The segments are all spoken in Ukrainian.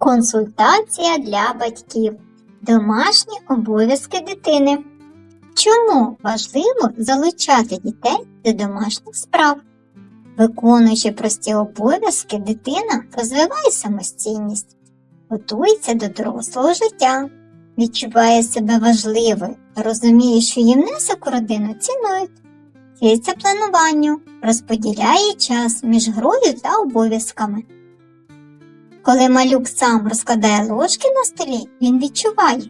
Консультація для батьків. Домашні обов'язки дитини. Чому важливо залучати дітей до домашніх справ? Виконуючи прості обов'язки, дитина розвиває самостійність, готується до дорослого життя, відчуває себе важливою, розуміє, що її внесок у родину цінують, вчиться плануванню, розподіляє час між грою та обов'язками. Коли малюк сам розкладає ложки на столі, він відчуває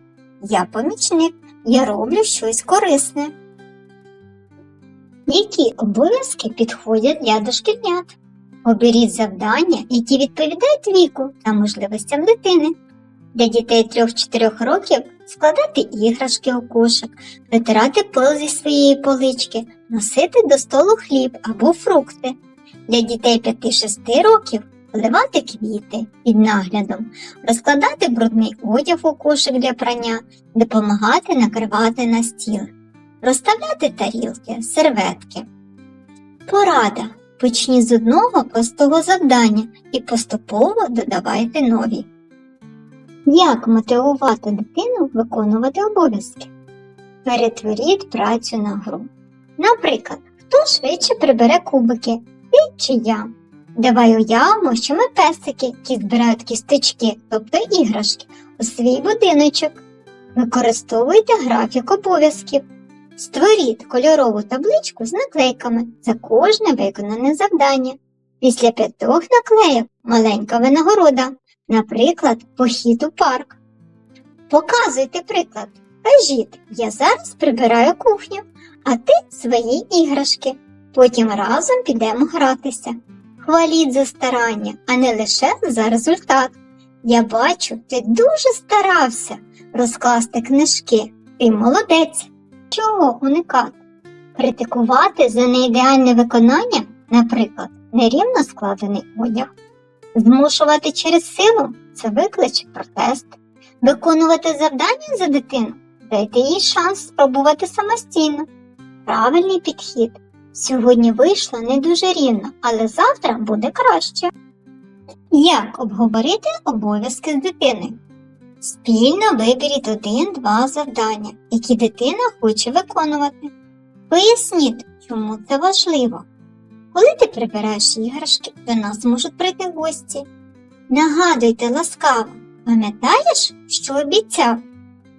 Я помічник, я роблю щось корисне. Які обов'язки підходять для дошкільнят? Оберіть завдання, які відповідають віку та можливостям дитини. Для дітей 3-4 років складати іграшки у кошик, витирати пил зі своєї полички, носити до столу хліб або фрукти. Для дітей 5-6 років поливати квіти під наглядом, розкладати брудний одяг у кошик для прання, допомагати накривати на стіл, розставляти тарілки, серветки. Порада. Почніть з одного простого завдання і поступово додавайте нові. Як мотивувати дитину виконувати обов'язки? Перетворіть працю на гру. Наприклад, хто швидше прибере кубики, ти чи я? Давай уявимо, що ми песики, які збирають кісточки, тобто іграшки, у свій будиночок. Використовуйте графік обов'язків. Створіть кольорову табличку з наклейками за кожне виконане завдання. Після п'ятьох наклейок маленька винагорода, наприклад, похід у парк. Показуйте приклад. Кажіть, я зараз прибираю кухню, а ти свої іграшки. Потім разом підемо гратися. Хваліть за старання, а не лише за результат. Я бачу, ти дуже старався розкласти книжки. Ти молодець. Чого уникати? Критикувати за неідеальне виконання, наприклад, нерівно складений одяг. Змушувати через силу це викличе протест. Виконувати завдання за дитину, дайте їй шанс спробувати самостійно. Правильний підхід. Сьогодні вийшло не дуже рівно, але завтра буде краще. Як обговорити обов'язки з дитиною? Спільно виберіть один-два завдання, які дитина хоче виконувати. Поясніть, чому це важливо. Коли ти прибираєш іграшки, до нас можуть прийти гості. Нагадуйте ласкаво, пам'ятаєш, що обіцяв?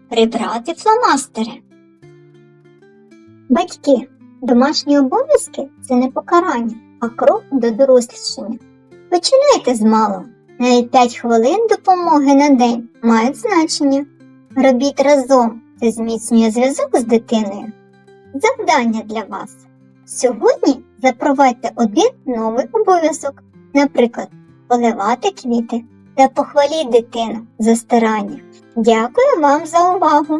Прибрати фломастери. Батьки, домашні обов'язки це не покарання, а крок до дорослішання. Починайте з малого. Навіть 5 хвилин допомоги на день мають значення. Робіть разом, це зміцнює зв'язок з дитиною. Завдання для вас. Сьогодні запровадьте один новий обов'язок, наприклад, поливати квіти та похваліть дитину за старання. Дякую вам за увагу!